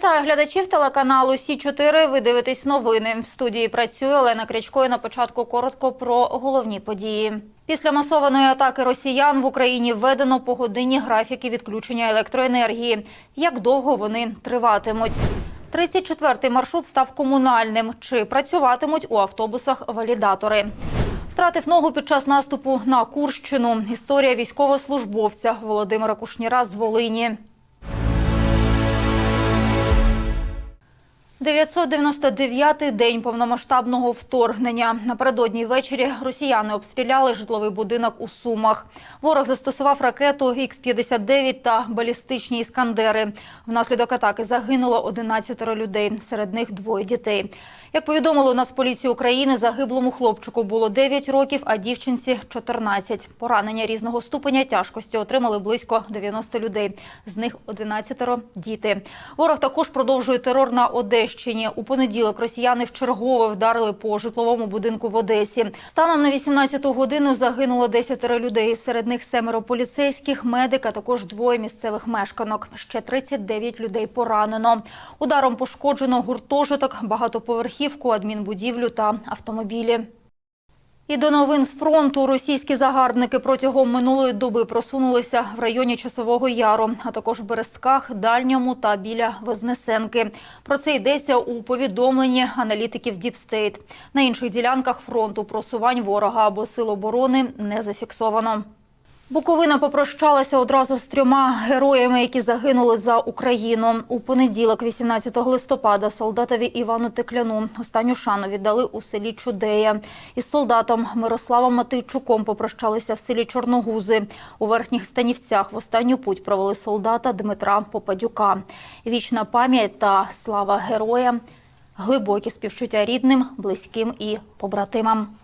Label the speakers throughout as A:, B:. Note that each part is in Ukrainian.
A: Вітаю глядачів телеканалу Сі 4 Ви дивитесь новини. В студії працює Олена Крячко. І на початку коротко про головні події. Після масованої атаки росіян в Україні введено погодинні графіки відключення електроенергії. Як довго вони триватимуть? 34-й маршрут став комунальним. Чи працюватимуть у автобусах валідатори? Втратив ногу під час наступу на Курщину. Історія військовослужбовця Володимира Кушніра з Волині. 999-й день повномасштабного вторгнення. Напередодні ввечері росіяни обстріляли житловий будинок у Сумах. Ворог застосував ракету Х-59 та балістичні іскандери. Внаслідок атаки загинуло 11 людей, серед них двоє дітей. Як повідомили у нас поліції України, загиблому хлопчику було 9 років, а дівчинці 14. Поранення різного ступеня тяжкості отримали близько 90 людей. З них 11 – діти. Ворог також продовжує терор на Одещині. У понеділок росіяни вчергове вдарили по житловому будинку в Одесі. Станом на 18-ту годину загинуло 10 людей. Серед них семеро поліцейських, медик, а також двоє місцевих мешканок. Ще 39 людей поранено. Ударом пошкоджено гуртожиток, багатоповерхівку, адмінбудівлю та автомобілі. І до новин з фронту російські загарбники протягом минулої доби просунулися в районі Часового Яру, а також в Берестках, Дальньому та біля Вознесенки. Про це йдеться у повідомленні аналітиків Діпстейт. На інших ділянках фронту просувань ворога або сил оборони не зафіксовано. Буковина попрощалася одразу з трьома героями, які загинули за Україну. У понеділок, 18 листопада, солдатові Івану Текляну останню шану віддали у селі Чудея. Із солдатом Мирославом Матейчуком попрощалися в селі Чорногузи. У верхніх станівцях в останню путь провели солдата Дмитра Попадюка. Вічна пам'ять та слава героям, глибокі співчуття рідним, близьким і побратимам.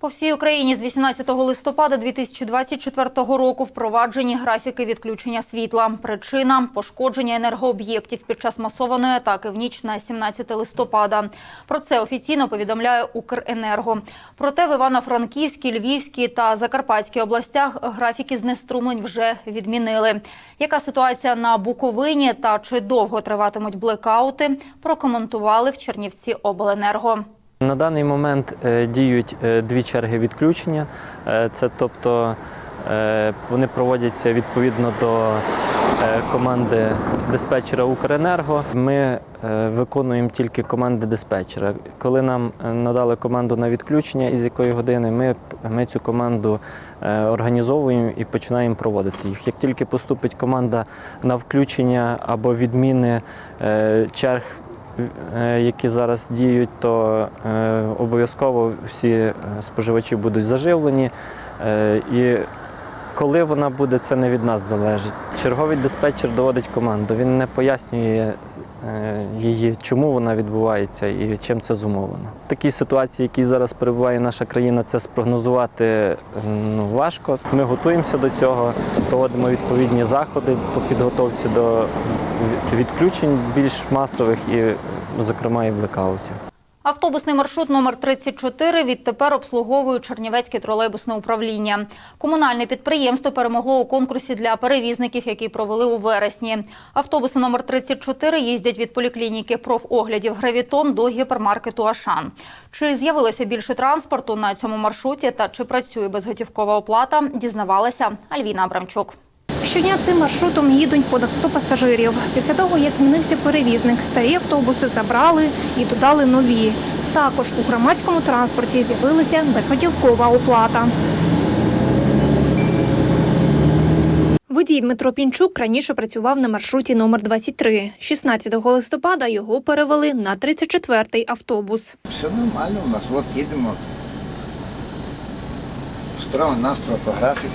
A: По всій Україні з 18 листопада 2024 року впроваджені графіки відключення світла. Причина – пошкодження енергооб'єктів під час масованої атаки в ніч на 17 листопада. Про це офіційно повідомляє Укренерго. Проте в Івано-Франківській, Львівській та Закарпатській областях графіки знеструмлень вже відмінили. Яка ситуація на Буковині та чи довго триватимуть блекаути, прокоментували в Чернівці обленерго.
B: На даний момент е, діють е, дві черги відключення. Е, Це тобто вони проводяться відповідно до команди диспетчера Укренерго. Ми виконуємо тільки команди диспетчера. Коли нам надали команду на відключення, із якої години ми, ми цю команду організовуємо і починаємо проводити їх. Як тільки поступить команда на включення або відміни черг які зараз діють, то е, обов'язково всі е, споживачі будуть заживлені. Е, І коли вона буде, це не від нас залежить. Черговий диспетчер доводить команду. Він не пояснює е, її, чому вона відбувається і чим це зумовлено. В такій ситуації, в якій зараз перебуває наша країна, це спрогнозувати е, ну, важко. Ми готуємося до цього, проводимо відповідні заходи по підготовці до відключень більш масових і, зокрема, і блекаутів.
A: Автобусний маршрут номер 34 відтепер обслуговує Чернівецьке тролейбусне управління. Комунальне підприємство перемогло у конкурсі для перевізників, який провели у вересні. Автобуси номер 34 їздять від поліклініки профоглядів Гравітон до гіпермаркету Ашан. Чи з'явилося більше транспорту на цьому маршруті та чи працює безготівкова оплата, дізнавалася Альвіна Абрамчук.
C: Щодня цим маршрутом їдуть понад 100 пасажирів. Після того, як змінився перевізник, старі автобуси забрали і додали нові. Також у громадському транспорті з'явилася безготівкова оплата. Водій Дмитро Пінчук раніше працював на маршруті номер 23. 16 листопада його перевели на 34-й автобус.
D: Все нормально у нас. От їдемо. Справа настрою по графіку.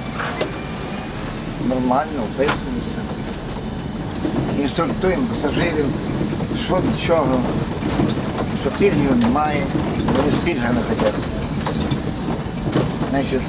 D: Нормально, вписуємося. Інструктуємо пасажирів, що до чого, що пільгів немає, вони з пільгами хочуть. Значить,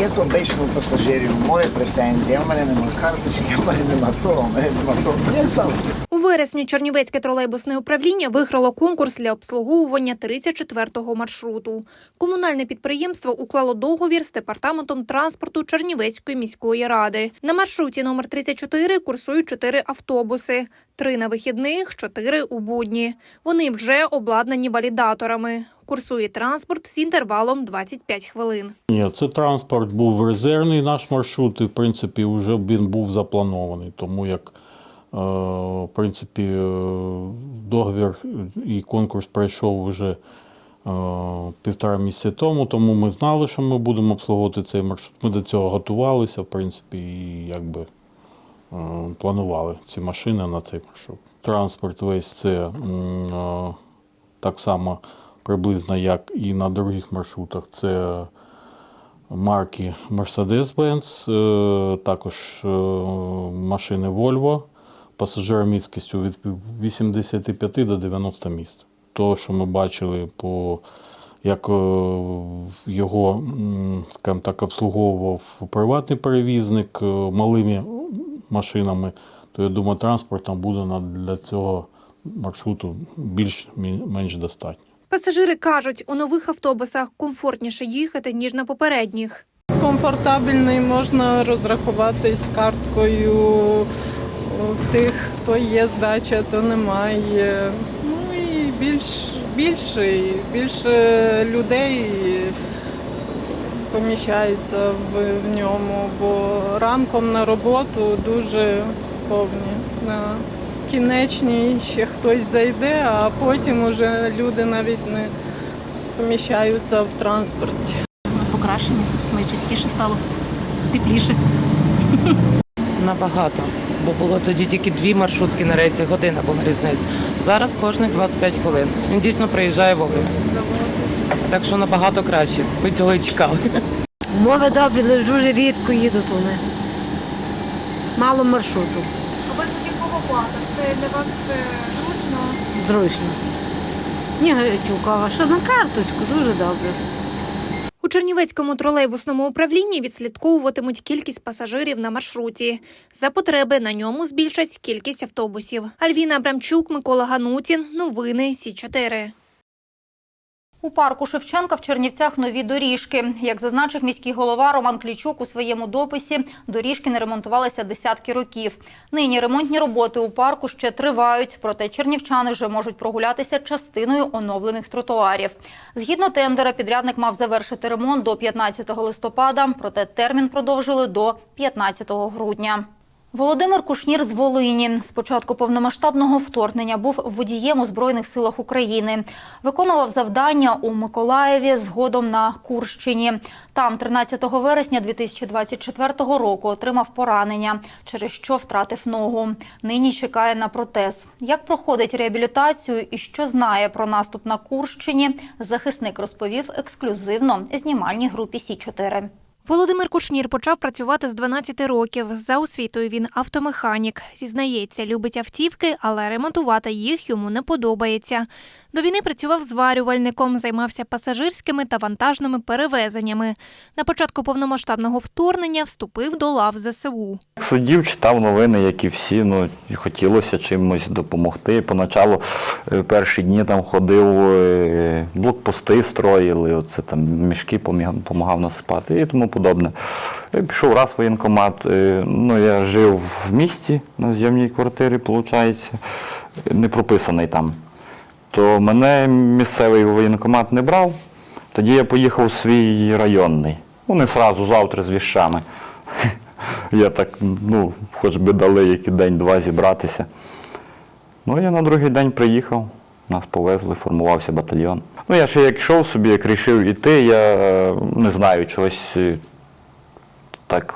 D: є то обично пасажирів, море претензій, а в мене нема карточки, а в мене нема того, а в мене нема того. Ну, Як завжди.
C: Вересні Чернівецьке тролейбусне управління виграло конкурс для обслуговування 34-го маршруту. Комунальне підприємство уклало договір з департаментом транспорту Чернівецької міської ради. На маршруті номер 34 курсують чотири автобуси: три на вихідних, чотири у будні. Вони вже обладнані валідаторами. Курсує транспорт з інтервалом 25 хвилин.
E: Ні, це транспорт був резервний наш маршрут, і в принципі вже він був запланований. Тому як в принципі е, договір і конкурс пройшов вже е, півтора місяці тому, тому ми знали, що ми будемо обслуговувати цей маршрут. Ми до цього готувалися, в принципі, і якби е, планували ці машини на цей маршрут. Транспорт весь це е, так само приблизно як і на других маршрутах. Це марки Mercedes-Benz, е, також е, машини Volvo, пасажиромісткістю від 85 до 90 місць. То, що ми бачили по як е, його, скажімо так, обслуговував приватний перевізник е, малими машинами, то я думаю, транспортом буде на- для цього маршруту більш-менш достатньо.
C: Пасажири кажуть, у нових автобусах комфортніше їхати, ніж на попередніх.
F: комфортабельний, можна розрахуватись карткою в тих, хто є здача, то немає. Ну і більш, більше, більше людей поміщається в, в ньому, бо ранком на роботу дуже повні. На кінечній ще хтось зайде, а потім уже люди навіть не поміщаються в транспорті.
G: покращення. Найчастіше стало тепліше.
H: Набагато. Бо було тоді тільки дві маршрутки на рейсі, година була різниця. Зараз кожні 25 хвилин. Він дійсно приїжджає вовремя. Так що набагато краще. Ми цього і чекали.
I: Умови добрі, але дуже рідко їдуть вони. Мало маршруту.
C: Безготівкова плата це для вас е, зручно.
I: Зручно. Ні, готівкова, що на карточку, дуже добре.
C: Чернівецькому тролейбусному управлінні відслідковуватимуть кількість пасажирів на маршруті. За потреби на ньому збільшать кількість автобусів. Альвіна Абрамчук, Микола Ганутін. Новини Сі 4
A: У парку Шевченка в Чернівцях нові доріжки. Як зазначив міський голова Роман Клічук у своєму дописі, доріжки не ремонтувалися десятки років. Нині ремонтні роботи у парку ще тривають, проте чернівчани вже можуть прогулятися частиною оновлених тротуарів. Згідно тендера, підрядник мав завершити ремонт до 15 листопада, проте термін продовжили до 15 грудня. Володимир Кушнір з Волині з початку повномасштабного вторгнення був водієм у Збройних силах України. Виконував завдання у Миколаєві, згодом на Курщині. Там 13 вересня 2024 року отримав поранення, через що втратив ногу. Нині чекає на протез. Як проходить реабілітацію і що знає про наступ на Курщині, захисник розповів ексклюзивно знімальній групі Сі 4
C: Володимир Кушнір почав працювати з 12 років. За освітою він автомеханік. Зізнається, любить автівки, але ремонтувати їх йому не подобається. До війни працював зварювальником, займався пасажирськими та вантажними перевезеннями. На початку повномасштабного вторгнення вступив до лав ЗСУ.
J: Сидів, читав новини, як і всі. Ну хотілося чимось допомогти. Поначалу е, перші дні там ходив, е, блокпости строїли, оце там мішки допомагав насипати і тому подобне. Е, Пішов раз в воєнкомат. е, Ну я жив в місті на зйомній квартирі, виходить, не прописаний там. То мене місцевий воєнкомат не брав. Тоді я поїхав у свій районний. Ну, не одразу, завтра з віщами. Я так, ну, хоч би дали який день-два зібратися. Ну, я на другий день приїхав, нас повезли, формувався батальйон. Ну, я ще як йшов собі, як рішив іти, я е, не знаю, чогось е, так,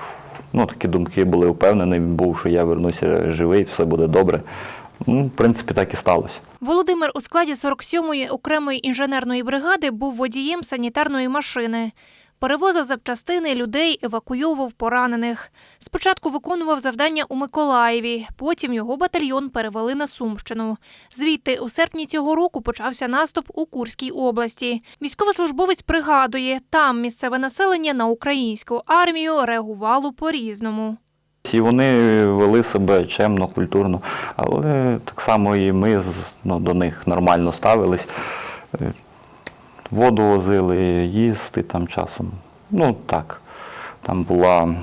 J: ну, такі думки були впевнений, був, що я вернуся живий, все буде добре. Ну, в принципі, так і сталося.
C: Володимир у складі 47-ї окремої інженерної бригади був водієм санітарної машини. Перевозив запчастини людей, евакуйовував поранених. Спочатку виконував завдання у Миколаєві, потім його батальйон перевели на Сумщину. Звідти у серпні цього року почався наступ у Курській області. Військовослужбовець пригадує, там місцеве населення на українську армію реагувало по-різному.
J: І вони вели себе чемно, культурно, але так само і ми ну, до них нормально ставились. Воду возили, їсти там часом. Ну так. Там була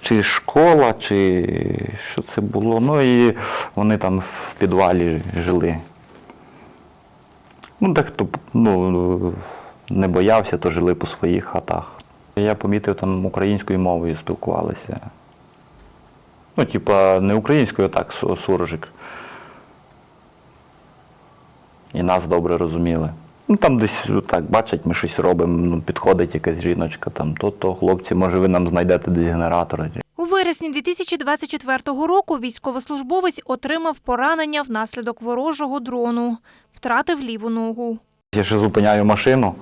J: чи школа, чи що це було. Ну і вони там в підвалі жили. Ну, так хто ну, не боявся, то жили по своїх хатах. Я помітив, там українською мовою спілкувалися. Ну, типа, не українською, а так, су- суржик. І нас добре розуміли. Ну, там десь так бачать, ми щось робимо, ну, підходить якась жіночка, там, то-то, хлопці, може ви нам знайдете десь генератора.
C: У вересні 2024 року військовослужбовець отримав поранення внаслідок ворожого дрону, втратив ліву ногу.
J: Я ще зупиняю машину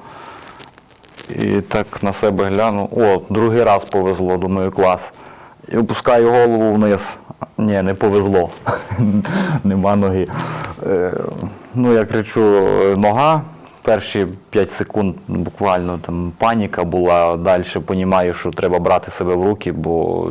J: і так на себе гляну. О, другий раз повезло, думаю, клас. І опускаю голову вниз. Ні, не повезло. Нема ноги. Е, ну, я кричу, «Е, нога. Перші 5 секунд буквально там паніка була. Далі розумію, що треба брати себе в руки, бо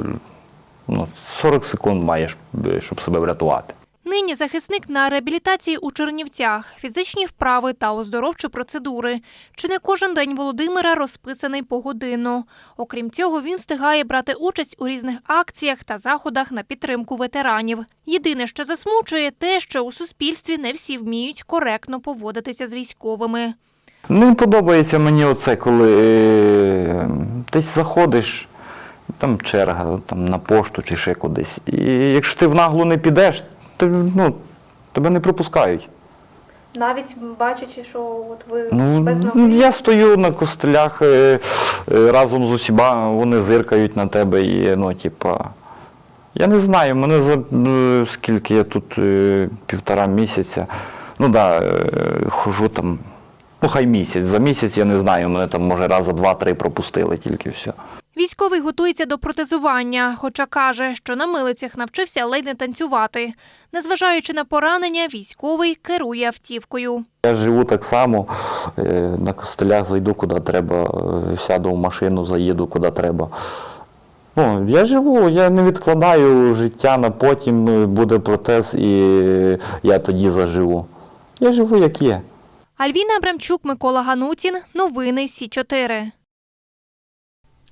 J: ну, 40 секунд маєш, щоб себе врятувати.
C: Нині захисник на реабілітації у Чернівцях, фізичні вправи та оздоровчі процедури. Чи не кожен день Володимира розписаний погодинно. Окрім цього, він встигає брати участь у різних акціях та заходах на підтримку ветеранів. Єдине, що засмучує, те, що у суспільстві не всі вміють коректно поводитися з військовими.
J: Не подобається мені оце, коли е, десь заходиш, там черга там, на пошту чи ще кудись. І якщо ти в наглу не підеш, то, ну, тебе не пропускають.
C: Навіть бачачи, що от ви
J: Ну, я стою на костелях е, е, разом з усіма, вони зиркають на тебе і, ну, типа. Я не знаю, мене за е, скільки я тут е, півтора місяця. Ну так, да, е, хожу там. Ну, хай місяць. За місяць я не знаю, мене там може раза два-три пропустили тільки все.
C: Військовий готується до протезування, хоча каже, що на милицях навчився ледь не танцювати. Незважаючи на поранення, військовий керує автівкою.
J: Я живу так само, е, на костелях зайду куди треба, е, сяду в машину, заїду куди треба. Ну, я живу, я не відкладаю життя на потім, е, буде протез і я тоді заживу. Я живу як є.
C: Альвіна Абрамчук, Микола Ганутін. Новини Сі 4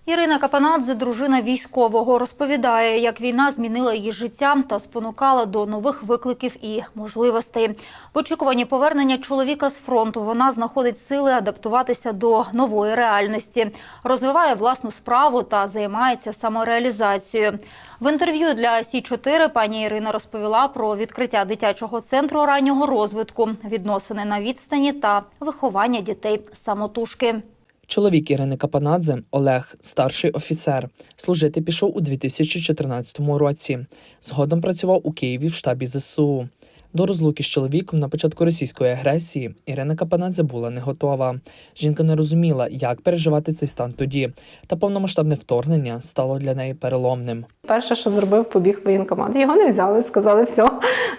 A: Ірина Капанадзе, дружина військового, розповідає, як війна змінила її життя та спонукала до нових викликів і можливостей. В очікуванні повернення чоловіка з фронту вона знаходить сили адаптуватися до нової реальності, розвиває власну справу та займається самореалізацією. В інтерв'ю для Сі 4 пані Ірина розповіла про відкриття дитячого центру раннього розвитку, відносини на відстані та виховання дітей самотужки.
K: Чоловік Ірини Капанадзе Олег, старший офіцер, служити пішов у 2014 році. Згодом працював у Києві в штабі ЗСУ. До розлуки з чоловіком на початку російської агресії Ірина Капанадзе була не готова. Жінка не розуміла, як переживати цей стан тоді, та повномасштабне вторгнення стало для неї переломним.
L: Перше, що зробив, побіг в воєнкомат. Його не взяли, сказали, все,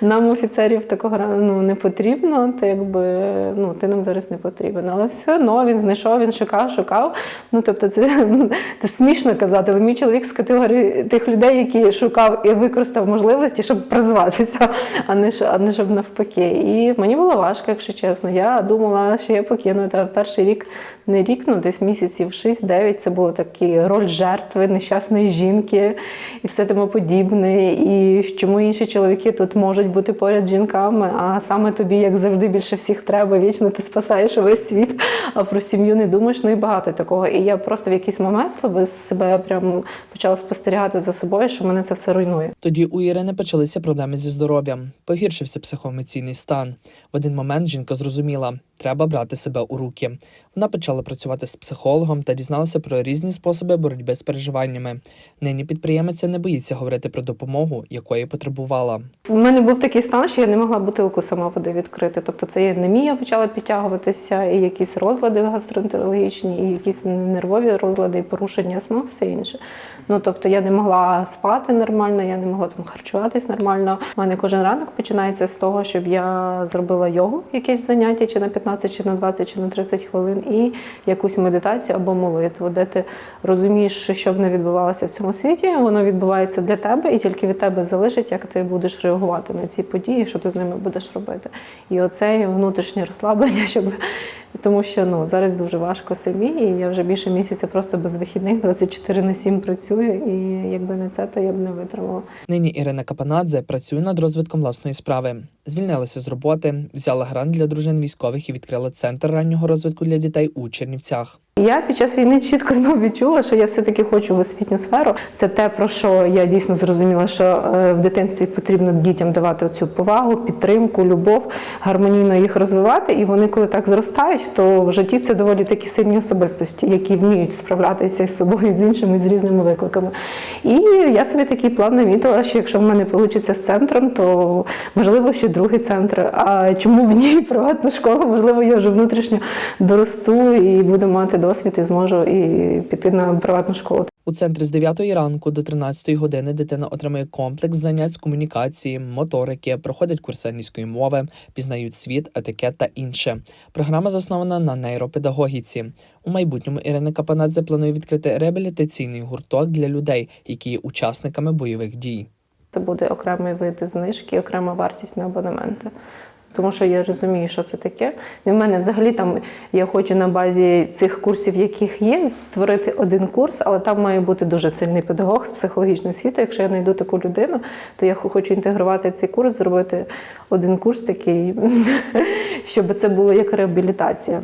L: нам офіцерів такого ну, не потрібно, ти якби ну ти нам зараз не потрібен. Але все одно він знайшов, він шукав, шукав. Ну тобто, це, це смішно казати, але мій чоловік з категорії тих людей, які шукав і використав можливості, щоб призватися, а не а не щоб навпаки. І мені було важко, якщо чесно. Я думала, що я покину. Та перший рік, не рік, ну десь місяців 6-9, це було такий роль жертви, нещасної жінки і все тому подібне. І чому інші чоловіки тут можуть бути поряд з жінками, а саме тобі, як завжди, більше всіх треба, вічно ти спасаєш весь світ, а про сім'ю не думаєш. Ну і багато такого. І я просто в якийсь момент себе, себе прям почала спостерігати за собою, що мене це все руйнує.
K: Тоді у Ірини почалися проблеми зі здоров'ям, погіршився психоемоційний стан. В один момент жінка зрозуміла, треба брати себе у руки. Вона почала працювати з психологом та дізналася про різні способи боротьби з переживаннями. Нині підприємиця не боїться говорити про допомогу, якої потребувала.
L: У мене був такий стан, що я не могла бутилку сама води відкрити. Тобто це і анемія почала підтягуватися, і якісь розлади гастроентерологічні, і якісь нервові розлади, і порушення сну, все інше. Ну тобто я не могла спати нормально, я не могла там харчуватись нормально. У мене кожен ранок починається з того, щоб я зробила йогу, якесь заняття, чи на 15, чи на 20, чи на 30 хвилин, і якусь медитацію або молитву, де ти розумієш, що б не відбувалося в цьому світі, воно відбувається. Відбувається для тебе, і тільки від тебе залежить, як ти будеш реагувати на ці події, що ти з ними будеш робити. І оце внутрішнє розслаблення, щоб тому що ну зараз дуже важко самі, і я вже більше місяця просто без вихідних 24 на 7 працюю. І якби не це, то я б не витримала.
K: Нині Ірина Капанадзе працює над розвитком власної справи. Звільнилася з роботи, взяла грант для дружин військових і відкрила центр раннього розвитку для дітей у Чернівцях.
L: Я під час війни чітко знову відчула, що я все-таки хочу в освітню сферу. Це те, про що я дійсно зрозуміла, що е, в дитинстві потрібно дітям давати цю повагу, підтримку, любов, гармонійно їх розвивати. І вони, коли так зростають, то в житті це доволі такі сильні особистості, які вміють справлятися з собою, з іншими, з різними викликами. І я собі такий план намітила, що якщо в мене вийде з центром, то можливо ще другий центр. А чому б ні приватна школа? Можливо, я вже внутрішньо доросту і буду мати досвід і зможу і піти на приватну школу.
K: У центрі з 9 ранку до 13 години дитина отримує комплекс занять з комунікації, моторики, проходять курси англійської мови, пізнають світ, етикет та інше. Програма заснована на нейропедагогіці. У майбутньому Ірина Капанадзе планує відкрити реабілітаційний гурток для людей, які є учасниками бойових дій.
L: Це буде окремий вид знижки, окрема вартість на абонементи. Тому що я розумію, що це таке. І в мене взагалі там я хочу на базі цих курсів, яких є, створити один курс, але там має бути дуже сильний педагог з психологічної освіти. Якщо я знайду таку людину, то я хочу інтегрувати цей курс, зробити один курс такий, щоб це було як реабілітація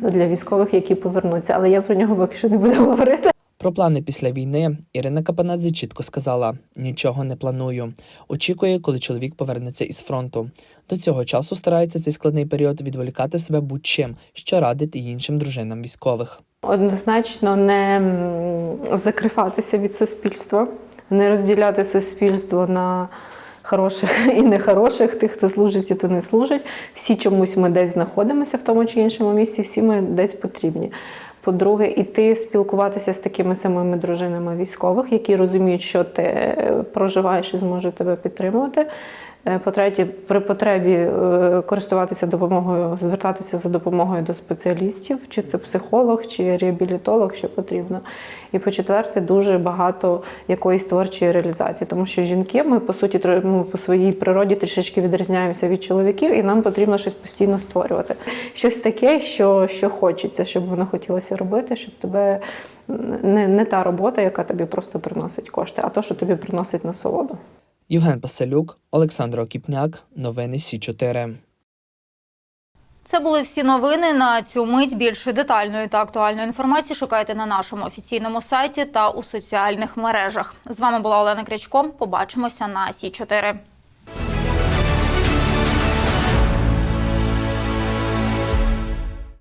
L: для військових, які повернуться. Але я про нього поки що не буду говорити.
K: Про плани після війни Ірина Капанадзе чітко сказала: нічого не планую. Очікує, коли чоловік повернеться із фронту. До цього часу старається цей складний період відволікати себе будь-чим, що радить іншим дружинам військових.
L: Однозначно не закриватися від суспільства, не розділяти суспільство на хороших і нехороших, тих, хто служить і хто не служить. Всі чомусь ми десь знаходимося в тому чи іншому місці, всі ми десь потрібні. По-друге, іти спілкуватися з такими самими дружинами військових, які розуміють, що ти е, проживаєш і зможуть тебе підтримувати. Е, По-третє, при потребі е, користуватися допомогою, звертатися за допомогою до спеціалістів, чи це психолог, чи реабілітолог, що потрібно. І по-четверте, дуже багато якоїсь творчої реалізації, тому що жінки ми по суті ну, по своїй природі трішечки відрізняємося від чоловіків, і нам потрібно щось постійно створювати. Щось таке, що, що хочеться, щоб воно хотілося робити, щоб тебе не, не та робота, яка тобі просто приносить кошти, а то, що тобі приносить насолоду.
K: Євген Паселюк, Олександр Окіпняк, новини Сі 4
A: Це були всі новини на цю мить. Більше детальної та актуальної інформації шукайте на нашому офіційному сайті та у соціальних мережах. З вами була Олена Крячко. Побачимося на Сі 4